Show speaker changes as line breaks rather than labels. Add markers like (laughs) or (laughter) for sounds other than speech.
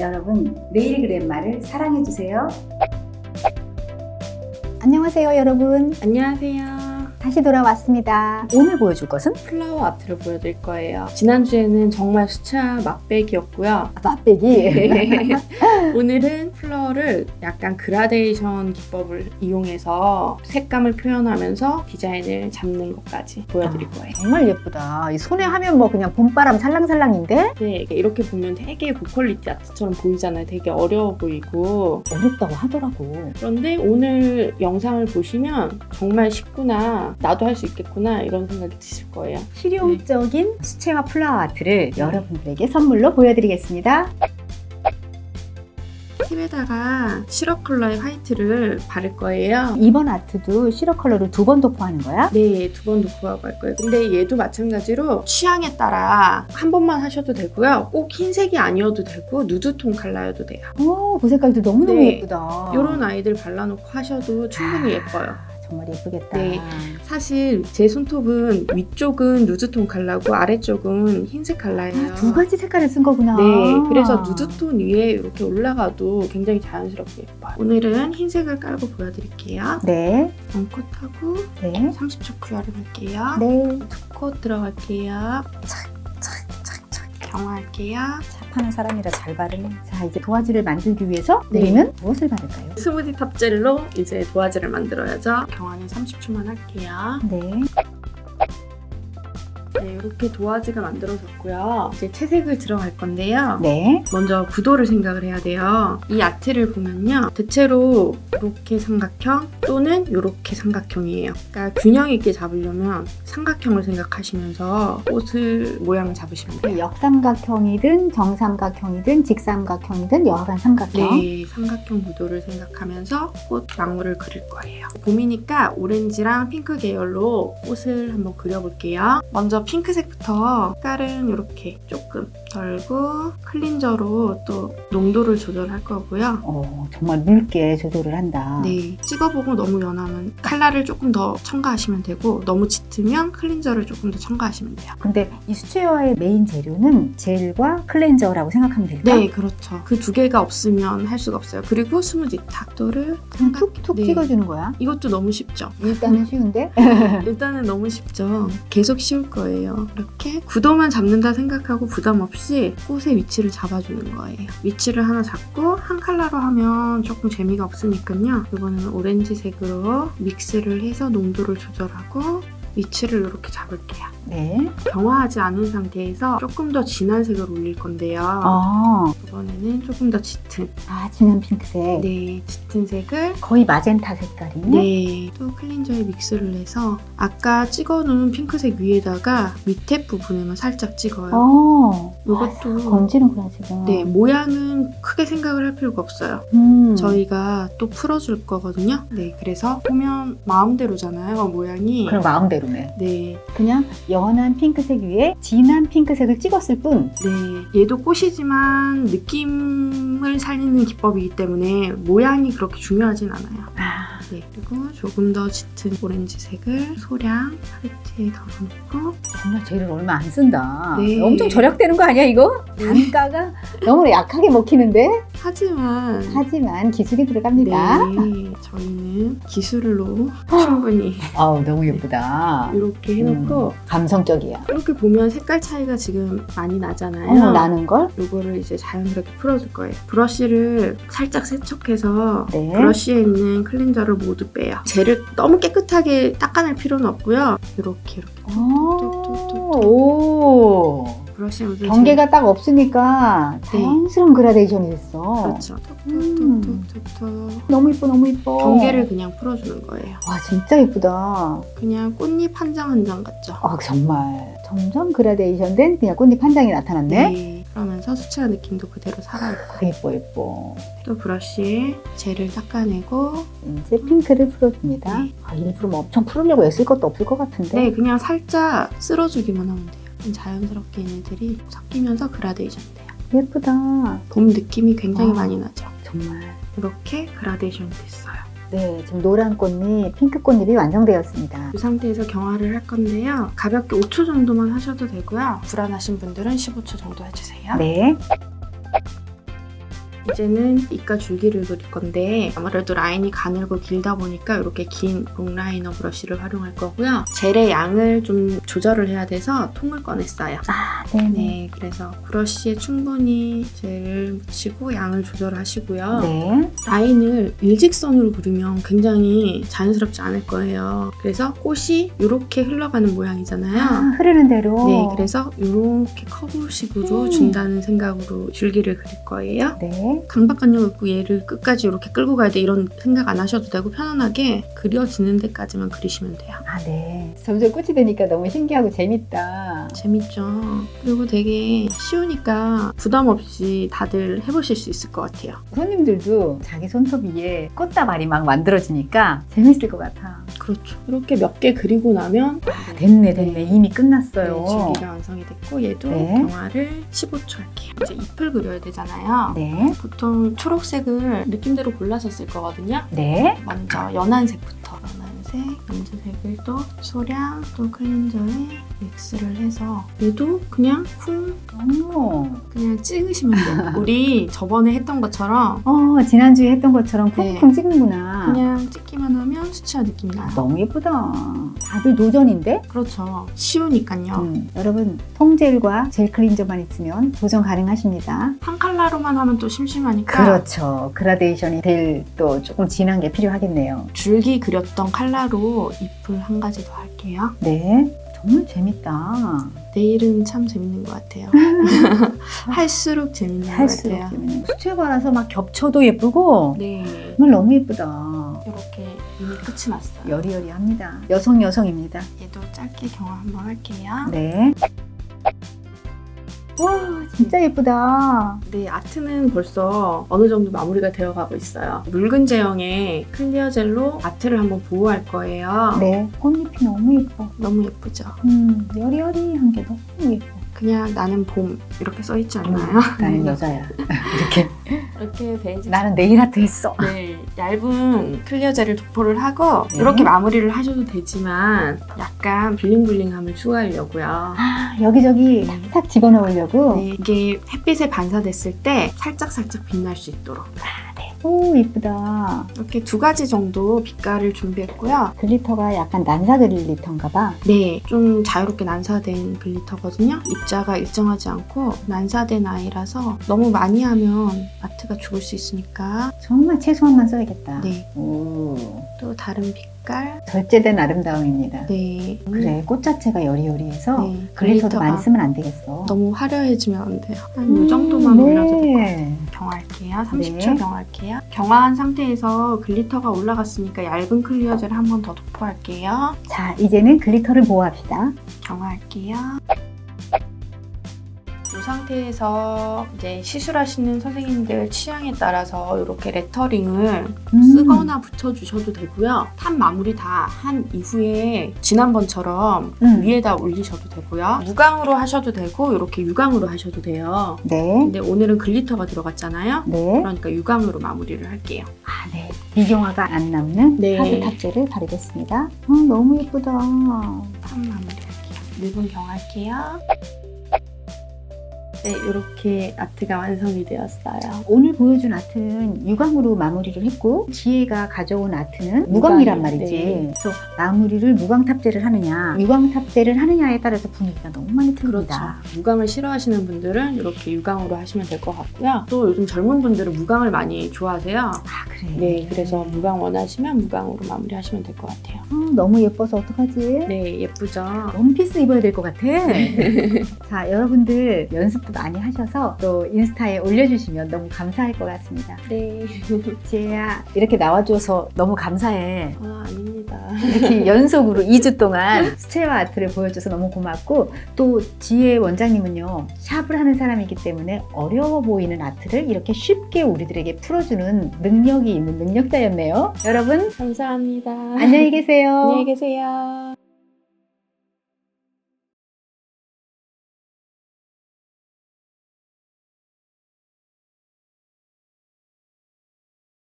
여러분, 내일 그랜마를 사랑해주세요. 안녕하세요, 여러분.
안녕하세요.
다시 돌아왔습니다. 오늘 보여줄 것은
플라워 아트를 보여드릴 거예요. 지난주에는 정말 수채화 맛배기였고요.
아, 맛배기.
오늘은 플라워를 약간 그라데이션 기법을 이용해서 색감을 표현하면서 디자인을 잡는 것까지 보여드릴 거예요.
정말 예쁘다. 이 손에 하면 뭐 그냥 봄바람 살랑살랑인데
네, 이렇게 보면 되게 고퀄리티 아트처럼 보이잖아요. 되게 어려워 보이고.
어렵다고 하더라고.
그런데 오늘 영상을 보시면 정말 쉽구나. 나도 할 수 있겠구나. 이런 생각이 드실 거예요.
실용적인 수채화 플라워 아트를 여러분들에게 선물로 보여드리겠습니다.
팁에다가 시럽 컬러의 화이트를 바를 거예요.
이번 아트도 시럽 컬러를 두 번 도포하는 거야?
네, 두 번 도포하고 할 거예요. 근데 얘도 마찬가지로 취향에 따라 한 번만 하셔도 되고요. 꼭 흰색이 아니어도 되고 누드톤 컬러여도 돼요.
오, 그 색깔도 너무너무
네.
예쁘다.
이런 아이들 발라놓고 하셔도 충분히 예뻐요.
정말 예쁘겠다.
네. 사실 제 손톱은 위쪽은 누드톤 컬러고 아래쪽은 흰색 컬러예요.
아, 두 가지 색깔을 쓴 거구나.
네, 그래서 누드톤 위에 이렇게 올라가도 굉장히 자연스럽게 예뻐요. 오늘은 흰색을 깔고 보여드릴게요.
네,
원콧하고
네,
30초 큐어를 할게요.
네.
콧 들어갈게요. 경화할게요.
샵하는 사람이라 잘 바르네. 자, 이제 도화지를 만들기 위해서
네.
우리는 무엇을 바를까요?
스무디 탑젤로 이제 도화지를 만들어야죠. 경화는 30초만 할게요.
네.
네, 이렇게 도화지가 만들어졌고요. 이제 채색을 들어갈 건데요.
네.
먼저 구도를 생각을 해야 돼요. 이 아트를 보면요. 대체로 이렇게 삼각형 또는 이렇게 삼각형이에요. 그러니까 균형 있게 잡으려면 삼각형을 생각하시면서 꽃을 모양을 잡으시면 돼요.
그 역삼각형이든 정삼각형이든 직삼각형이든 여하간 삼각형.
네, 삼각형 구도를 생각하면서 꽃 나무를 그릴 거예요. 봄이니까 오렌지랑 핑크 계열로 꽃을 한번 그려볼게요. 먼저 핑크 색부터 색깔은 이렇게 조금 덜고 클린저로 또 농도를 조절할 거고요.
어, 정말 묽게 조절을 한다.
네, 찍어보고 너무 연하면 칼라를 조금 더 첨가하시면 되고 너무 짙으면 클린저를 조금 더 첨가하시면 돼요.
근데 이 수채화의 메인 재료는 젤과 클렌저라고 생각하면 될까?
네, 그렇죠. 그 두 개가 없으면 할 수가 없어요. 그리고 스무디 탁도를
그냥 툭툭
네.
찍어주는 거야.
이것도 너무 쉽죠.
일단은 (laughs) 쉬운데.
일단은 너무 쉽죠. 계속 쉬울 거예요. 이렇게 구도만 잡는다 생각하고 부담 없이 꽃의 위치를 잡아주는 거예요. 위치를 하나 잡고 한 컬러로 하면 조금 재미가 없으니까요. 이번에는 오렌지색으로 믹스를 해서 농도를 조절하고 위치를 이렇게 잡을게요.
네.
경화하지 않은 상태에서 조금 더 진한 색을 올릴 건데요.
아,
이번에는 조금 더 짙은,
아 진한 핑크색.
네, 짙은 색을
거의 마젠타 색깔이네.
네. 또 클렌저에 믹스를 해서 아까 찍어놓은 핑크색 위에다가 밑에 부분에만 살짝 찍어요.
어.
이것도
건지는구나 지금.
네 모양은 크게 생각을 할 필요가 없어요.
음.
저희가 또 풀어줄 거거든요. 네, 그래서 보면 마음대로잖아요, 모양이.
그럼 마음대로 네.
네,
그냥 연한 핑크색 위에 진한 핑크색을 찍었을 뿐.
네. 얘도 꽃이지만 느낌을 살리는 기법이기 때문에 모양이 그렇게 중요하진 않아요.
아,
네, 그리고 조금 더 짙은 오렌지색을 소량 팔레트에 덜어놓고
정말 재료를 얼마 안 쓴다.
네.
엄청 절약되는 거 아니야 이거?
네.
단가가 너무 약하게 먹히는데.
하지만
하지만 기술이 들어갑니다.
네, 저희는 기술로 충분히
아우 너무 예쁘다. (laughs)
이렇게 해놓고
음, 감성적이야.
이렇게 보면 색깔 차이가 지금 많이 나잖아요.
어머 나는 걸?
이거를 이제 자연스럽게 풀어줄 거예요. 브러쉬를 살짝 세척해서
네.
브러쉬에 있는 클렌저를 모두 빼요. 젤을 너무 깨끗하게 닦아낼 필요는 없고요. 이렇게 이렇게
오, 오.
브러쉬에 묻은
경계가 딱 없으니까 자연스러운 그라데이션이 됐어.
그렇죠.
음.
톡톡톡톡톡.
너무 이뻐 너무 이뻐.
경계를 그냥 풀어주는 거예요.
와 진짜 이쁘다.
그냥 꽃잎 한 장 한 장 같죠?
아 정말 점점 그라데이션 된 그냥 꽃잎 한 장이 나타났네.
그러면서 수채화 느낌도 그대로 살아있고
아, 예뻐 예뻐.
또 브러쉬에 젤을 닦아내고
이제 핑크를 풀어줍니다.
네.
아, 일부러 뭐 엄청 풀으려고 애쓸 것도 없을 것 같은데.
네 그냥 살짝 쓸어주기만 하면 돼요. 자연스럽게 얘네들이 섞이면서 그라데이션 돼요.
예쁘다.
봄 느낌이 굉장히
아.
많이 나죠.
정말.
이렇게 그라데이션이 됐어요.
네, 지금 노란 꽃잎, 핑크 꽃잎이 완성되었습니다.
이 상태에서 경화를 할 건데요. 가볍게 5초 정도만 하셔도 되고요. 불안하신 분들은 15초 정도 해주세요.
네.
이제는 이가 줄기를 그릴 건데 아무래도 라인이 가늘고 길다 보니까 이렇게 긴 롱라이너 브러쉬를 활용할 거고요. 젤의 양을 좀 조절을 해야 돼서 통을 꺼냈어요.
아, 네네.
네, 그래서 브러쉬에 충분히 젤을 묻히고 양을 조절하시고요.
네.
라인을 일직선으로 그리면 굉장히 자연스럽지 않을 거예요. 그래서 꽃이 이렇게 흘러가는 모양이잖아요.
아, 흐르는 대로.
네, 그래서 이렇게 커브식으로
음.
준다는 생각으로 줄기를 그릴 거예요.
네.
강박관념 있고 얘를 끝까지 이렇게 끌고 가야 돼 이런 생각 안 하셔도 되고 편안하게 그려지는 데까지만 그리시면 돼요.
아, 네. 점점 끝이 되니까 너무 신기하고 재밌다.
재밌죠? 그리고 되게 쉬우니까 부담 없이 다들 해보실 수 있을 것 같아요.
손님들도 자기 손톱 위에 꽃다발이 막 만들어지니까 재밌을 것 같아.
그렇죠. 이렇게 몇 개 그리고 나면
아, 됐네, 됐네.
네.
이미
네,
끝났어요.
줄기가 완성이 됐고 얘도
네.
경화를 15초 할게요. 이제 잎을 그려야 되잖아요.
네.
보통 초록색을 느낌대로 골라서 쓸 거거든요.
네.
먼저 연한색부터 연한 색, 연두색을 또 소량, 또 클렌저에 믹스를 해서 얘도 그냥 쿵
어머.
그냥 찍으시면 돼요. (laughs) 우리 저번에 했던 것처럼
어, 지난주에 했던 것처럼
네.
쿵쿵 찍는구나.
그냥 찍기만 하면 수치화 느낌이 나요.
너무 예쁘다. 다들 도전인데?
그렇죠. 쉬우니까요.
음, 여러분, 통젤과 젤 클렌저만 있으면 도전 가능하십니다.
한 컬러로만 하면 또 심심하니까
그렇죠. 그라데이션이 될 또 조금 진한 게 필요하겠네요.
줄기 그렸던 컬 러로 잎을 한 가지 더 할게요.
네. 정말 재밌다.
내일은 참 재밌는 것 같아요. (laughs) 할수록 재밌는
할수록
것 같아요.
수채화라서 막 겹쳐도 예쁘고
네.
정말 너무 예쁘다.
이렇게 이미 끝이 났어요.
여리여리합니다. 여성 여성입니다.
얘도 짧게 경화 한번 할게요.
네. 와 진짜 예쁘다.
네, 아트는 벌써 어느 정도 마무리가 되어 가고 있어요. 묽은 제형의 클리어 젤로 아트를 한번 보호할 거예요.
네. 꽃잎이 너무 예뻐.
너무 예쁘죠?
음 여리여리한 게 너무 예뻐.
그냥 나는 봄 이렇게 써 있지 않나요?
음, 나는 여자야. (laughs) 이렇게.
이렇게 베이지
나는 네일 아트 했어.
네, 얇은 클리어 젤을 도포를 하고
네.
이렇게 마무리를 하셔도 되지만 약간 블링블링함을 추가하려고요.
아 여기저기
네.
탁탁 집어넣으려고.
네, 이게 햇빛에 반사됐을 때 살짝 살짝 빛날 수 있도록
오 예쁘다.
이렇게 두 가지 정도 빛깔을 준비했고요.
글리터가 약간 난사 글리터인가 봐.
네, 좀 자유롭게 난사된 글리터거든요. 입자가 일정하지 않고 난사된 아이라서 너무 많이 하면 아트가 죽을 수 있으니까
정말 최소한만 써야 겠다.
네,
오
또 다른 빛깔
절제된 아름다움입니다.
네,
그래 꽃 자체가 여리여리해서
네,
글리터도
글리터가
많이 쓰면 안 되겠어.
너무 화려해지면 안 돼요. 한이
음,
정도만 올려도 될 것 같아요.
네.
경화할게요. 30초
네.
경화할게요. 경화한 상태에서 글리터가 올라갔으니까 얇은 클리어젤 한 번 더 도포할게요.
자 이제는 글리터를 보호합시다.
경화할게요. 이 상태에서 이제 시술하시는 선생님들 취향에 따라서 이렇게 레터링을
음.
쓰거나 붙여주셔도 되고요. 탑 마무리 다 한 이후에 지난번처럼
음.
위에다 올리셔도 되고요. 무광으로 하셔도 되고 이렇게 유광으로 하셔도 돼요.
네.
근데 오늘은 글리터가 들어갔잖아요.
네.
그러니까 유광으로 마무리를 할게요.
아, 네. 비경화가 안 남는
네.
하드 탑재를 바르겠습니다. 어, 너무 예쁘다.
탑 마무리 할게요. 1분 경할게요. 네, 이렇게 아트가 완성이 되었어요.
오늘 보여준 아트는 유광으로 마무리를 했고 지혜가 가져온 아트는 무광이란
무광이요.
말이지.
네.
그래서 마무리를 무광 탑재를 하느냐, 유광 탑재를 하느냐에 따라서 분위기가 너무 많이
그렇죠.
틀립니다.
무광을 싫어하시는 분들은 이렇게 유광으로 하시면 될 것 같고요. 또 요즘 젊은 분들은 무광을 많이 좋아하세요.
아 그래.
네, 그래서 무광 원하시면 무광으로 마무리하시면 될 것 같아요.
어, 너무 예뻐서 어떡하지?
네, 예쁘죠?
원피스 입어야 될 것 같아. (laughs) 자, 여러분들 연습도 많이 하셔서 또 인스타에 올려주시면 너무 감사할 것 같습니다.
네. (laughs)
지혜야, 이렇게 나와줘서 너무 감사해.
아, 아닙니다.
이렇게 (laughs) 연속으로 2주 동안 수채화 아트를 보여줘서 너무 고맙고 또 지혜 원장님은요 샵을 하는 사람이기 때문에 어려워 보이는 아트를 이렇게 쉽게 우리들에게 풀어주는 능력이 있는 능력자였네요. 여러분
감사합니다.
안녕히 계세요.
안녕히 계세요.